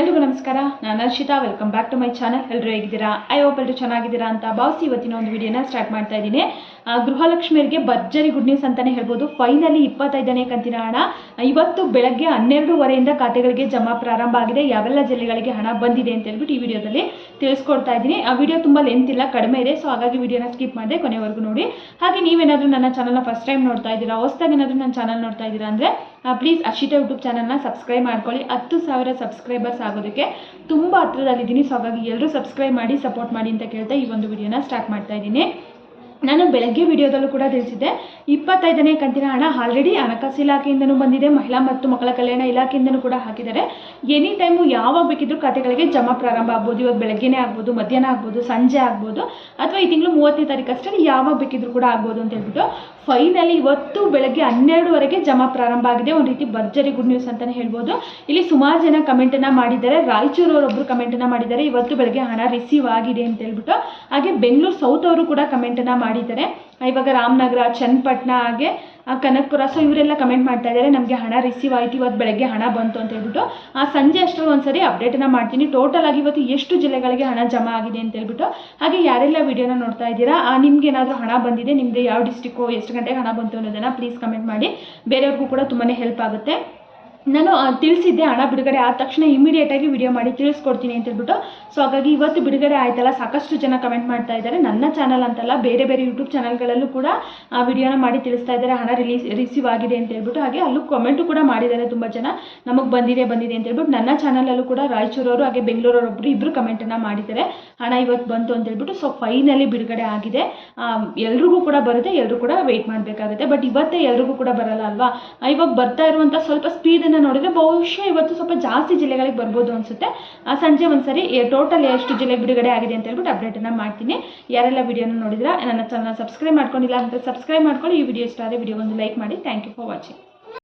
ಎಲ್ರಿಗೂ ನಮಸ್ಕಾರ. ನಾನು Harshita welcome back to my channel ಎಲ್ಲರೂ ಹೇಗಿದ್ದೀರಾ? ಐ ಹೋಪ್ ಎಲ್ಲರೂ ಚೆನ್ನಾಗಿದ್ದೀರಾ ಅಂತ ಭಾವಿಸಿ ಇವತ್ತಿನ ಒಂದು ವಿಡಿಯೋನ ಸ್ಟಾರ್ಟ್ ಮಾಡ್ತಾ ಇದ್ದೀನಿ. ಗೃಹಲಕ್ಷ್ಮಿಯರಿಗೆ ಭರ್ಜರಿ ಗುಡ್ ನ್ಯೂಸ್ ಅಂತಲೇ ಹೇಳ್ಬೋದು. ಫೈನಲಿ ಇಪ್ಪತ್ತೈದನೇ ಕಂತಿನ ಹಣ. ಇವತ್ತು ಬೆಳಗ್ಗೆ ಹನ್ನೆರಡೂವರೆಯಿಂದ ಖಾತೆಗಳಿಗೆ ಜಮಾ ಪ್ರಾರಂಭ ಆಗಿದೆ. ಯಾವೆಲ್ಲ ಜಿಲ್ಲೆಗಳಿಗೆ ಹಣ ಬಂದಿದೆ ಅಂತ ಹೇಳ್ಬಿಟ್ಟು ಈ ವಿಡಿಯೋದಲ್ಲಿ ತಿಳಿಸ್ಕೊಡ್ತಾ ಇದ್ದೀನಿ. ಆ ವಿಡಿಯೋ ತುಂಬ ಲೆಂತ್ ಇಲ್ಲ, ಕಡಿಮೆ ಇದೆ. ಸೊ ಹಾಗಾಗಿ ವಿಡಿಯೋನ ಸ್ಕಿಪ್ ಮಾಡಿದೆ ಕೊನೆವರೆಗೂ ನೋಡಿ. ಹಾಗೆ ನೀವೇನಾದರೂ ನನ್ನ ಚಾನಲ್ನ ಫಸ್ಟ್ ಟೈಮ್ ನೋಡ್ತಾ ಇದ್ದೀರಾ, ಹೊಸದಾಗಿ ಏನಾದರೂ ನನ್ನ ಚಾನಲ್ ನೋಡ್ತಾ ಇದ್ದೀರಾ ಅಂದರೆ ಪ್ಲೀಸ್ ಅಶಿತಾ ಯೂಟ್ಯೂಬ್ ಚಾನಲ್ನ ಸಬ್ಸ್ಕ್ರೈಬ್ ಮಾಡ್ಕೊಳ್ಳಿ. ಹತ್ತು ಸಾವಿರ ಸಬ್ಸ್ಕ್ರೈಬರ್ಸ್ ಆಗೋದಕ್ಕೆ ತುಂಬ ಹತ್ರದಲ್ಲಿದ್ದೀನಿ. ಸೊ ಹಾಗಾಗಿ ಎಲ್ಲರೂ ಸಬ್ಸ್ಕ್ರೈಬ್ ಮಾಡಿ ಸಪೋರ್ಟ್ ಮಾಡಿ ಅಂತ ಕೇಳ್ತಾ ಈ ಒಂದು ವಿಡಿಯೋನ ಸ್ಟಾರ್ಟ್ ಮಾಡ್ತಾ ಇದ್ದೀನಿ. ನಾನು ಬೆಳಗ್ಗೆ ವಿಡಿಯೋದಲ್ಲೂ ಕೂಡ ತಿಳಿಸಿದ್ದೆ. ಇಪ್ಪತ್ತೈದನೇ ಕಂತಿನ ಹಣ ಆಲ್ರೆಡಿ ಹಣಕಾಸು ಇಲಾಖೆಯಿಂದನೂ ಬಂದಿದೆ. ಮಹಿಳಾ ಮತ್ತು ಮಕ್ಕಳ ಕಲ್ಯಾಣ ಇಲಾಖೆಯಿಂದನೂ ಕೂಡ ಹಾಕಿದ್ದಾರೆ. ಎನಿ ಟೈಮು ಯಾವಾಗ ಬೇಕಿದ್ರೂ ಖಾತೆಗಳಿಗೆ ಜಮಾ ಪ್ರಾರಂಭ ಆಗ್ಬೋದು. ಇವಾಗ ಬೆಳಗ್ಗೆನೇ ಆಗ್ಬೋದು, ಮಧ್ಯಾಹ್ನ ಆಗ್ಬೋದು, ಸಂಜೆ ಆಗ್ಬೋದು, ಅಥವಾ ಈ ತಿಂಗಳು ಮೂವತ್ತನೇ ತಾರೀಕು ಅಷ್ಟೇ ಯಾವಾಗ ಬೇಕಿದ್ರೂ ಕೂಡ ಆಗ್ಬೋದು ಅಂತ ಹೇಳ್ಬಿಟ್ಟು ಫೈನಲಿ ಇವತ್ತು ಬೆಳಗ್ಗೆ ಹನ್ನೆರಡುವರೆಗೆ ಜಮಾ ಪ್ರಾರಂಭ ಆಗಿದೆ. ಒಂದು ರೀತಿ ಭರ್ಜರಿ ಗುಡ್ ನ್ಯೂಸ್ ಅಂತಲೇ ಹೇಳ್ಬೋದು. ಇಲ್ಲಿ ಸುಮಾರು ಜನ ಕಮೆಂಟನ್ನು ಮಾಡಿದ್ದಾರೆ. ರಾಯಚೂರವರೊಬ್ಬರು ಕಮೆಂಟನ್ನು ಮಾಡಿದ್ದಾರೆ. ಇವತ್ತು ಬೆಳಗ್ಗೆ ಹಣ ರಿಸೀವ್ ಆಗಿದೆ ಅಂತ ಹೇಳ್ಬಿಟ್ಟು. ಹಾಗೆ ಬೆಂಗಳೂರು ಸೌತ್ ಅವರು ಕೂಡ ಕಮೆಂಟನ್ನು ಮಾಡಿದ್ದಾರೆ. ಇವಾಗ ರಾಮನಗರ ಚನ್ನಪಟ್ಟಣ ಹಾಗೆ ಕನಕಪುರ ಸೊ ಇವರೆಲ್ಲ ಕಮೆಂಟ್ ಮಾಡ್ತಾ ಇದ್ದಾರೆ, ನಮಗೆ ಹಣ ರಿಸೀವ್ ಆಯಿತು ಇವತ್ತು ಬೆಳಗ್ಗೆ ಹಣ ಬಂತು ಅಂತ ಹೇಳ್ಬಿಟ್ಟು. ಆ ಸಂಜೆ ಅಷ್ಟರಲ್ಲಿ ಒಂದ್ಸರಿ ಅಪ್ಡೇಟನ್ನು ಮಾಡ್ತೀನಿ. ಟೋಟಲ್ ಆಗಿ ಇವತ್ತು ಎಷ್ಟು ಜಿಲ್ಲೆಗಳಿಗೆ ಹಣ ಜಮಾ ಆಗಿದೆ ಅಂತ ಹೇಳ್ಬಿಟ್ಟು. ಹಾಗೆ ಯಾರೆಲ್ಲ ವಿಡಿಯೋನ ನೋಡ್ತಾ ಇದ್ದೀರಾ ನಿಮ್ಗೆ ಏನಾದರೂ ಹಣ ಬಂದಿದೆ ನಿಮ್ಮದು ಯಾವ ಡಿಸ್ಟಿಕ್ಕು ಎಷ್ಟು ಗಂಟೆಗೆ ಹಣ ಬಂತು ಅನ್ನೋದನ್ನು ಪ್ಲೀಸ್ ಕಮೆಂಟ್ ಮಾಡಿ. ಬೇರೆಯವ್ರಿಗೂ ಕೂಡ ತುಂಬಾ ಹೆಲ್ಪ್ ಆಗುತ್ತೆ. ನಾನು ತಿಳಿಸಿದ್ದೆ ಹಣ ಬಿಡುಗಡೆ ಆದ ತಕ್ಷಣ ಇಮಿಡಿಯೇಟಾಗಿ ವಿಡಿಯೋ ಮಾಡಿ ತಿಳಿಸ್ಕೊಡ್ತೀನಿ ಅಂತ ಹೇಳ್ಬಿಟ್ಟು. ಸೊ ಹಾಗಾಗಿ ಇವತ್ತು ಬಿಡುಗಡೆ ಆಯ್ತಲ್ಲ, ಸಾಕಷ್ಟು ಜನ ಕಮೆಂಟ್ ಮಾಡ್ತಾ ಇದ್ದಾರೆ. ನನ್ನ ಚಾನಲ್ ಅಂತಲ್ಲ, ಬೇರೆ ಬೇರೆ ಯೂಟ್ಯೂಬ್ ಚಾನಲ್ಗಳಲ್ಲೂ ಕೂಡ, ಆ ವಿಡಿಯೋನ ಮಾಡಿ ತಿಳಿಸ್ತಾ ಇದ್ದಾರೆ. ಹಣ ರಿಲೀಸ್ ರಿಸೀವ್ ಆಗಿದೆ ಅಂತ ಹೇಳ್ಬಿಟ್ಟು. ಹಾಗೆ ಅಲ್ಲೂ ಕಮೆಂಟು ಕೂಡ ಮಾಡಿದ್ದಾರೆ ತುಂಬ ಜನ. ನಮಗೆ ಬಂದಿದೆ ಬಂದಿದೆ ಅಂತ ಹೇಳ್ಬಿಟ್ಟು. ನನ್ನ ಚಾನಲಲ್ಲೂ ಕೂಡ ರಾಯಚೂರವರು ಹಾಗೆ ಬೆಂಗಳೂರವರೊಬ್ಬರು ಇಬ್ಬರು ಕಮೆಂಟನ್ನು ಮಾಡಿದ್ದಾರೆ. ಹಣ ಇವತ್ತು ಬಂತು ಅಂತ ಹೇಳ್ಬಿಟ್ಟು. ಸೊ ಫೈನಲಿ ಬಿಡುಗಡೆ ಆಗಿದೆ. ಎಲ್ರಿಗೂ ಕೂಡ ಬರುತ್ತೆ ಎಲ್ಲರೂ ಕೂಡ ವೆಯ್ಟ್ ಮಾಡಬೇಕಾಗುತ್ತೆ. ಬಟ್ ಇವತ್ತೇ ಎಲ್ರಿಗೂ ಕೂಡ ಬರಲ್ಲ ಅಲ್ವಾ? ಇವಾಗ ಬರ್ತಾ ಇರುವಂಥ ಸ್ವಲ್ಪ ಸ್ಪೀಡನ್ನು ನೋಡಿದ್ರೆ ಬಹುಶಃ ಇವತ್ತು ಸ್ವಲ್ಪ ಜಾಸ್ತಿ ಜಿಲ್ಲೆಗಳಿಗೆ ಬರ್ಬೋದು ಅನಿಸುತ್ತೆ. ಸಂಜೆ ಒಂದ್ಸರಿ ಟೋಟಲ್ ಎಷ್ಟು ಜಿಲ್ಲೆ ಬಿಡುಗಡೆ ಆಗಿದೆ ಅಂತ ಹೇಳ್ಬಿಟ್ಟು ಅಪ್ಡೇಟನ್ನು ಮಾಡ್ತೀನಿ. ಯಾರೆಲ್ಲ ವಿಡಿಯೋನ ನೋಡಿದ್ರೆ, ನನ್ನ ಚಾನಲ್ ಸಬ್ಸ್ಕ್ರೈಬ್ ಮಾಡ್ಕೊಂಡಿಲ್ಲ ಅಂತ ಸಬ್ಸ್ಕ್ರೈಬ್ ಮಾಡ್ಕೊಂಡು ಈ ವಿಡಿಯೋ ಇಷ್ಟ ಆದರೆ ವಿಡಿಯೋ ಒಂದು ಲೈಕ್ ಮಾಡಿ. Thank you for watching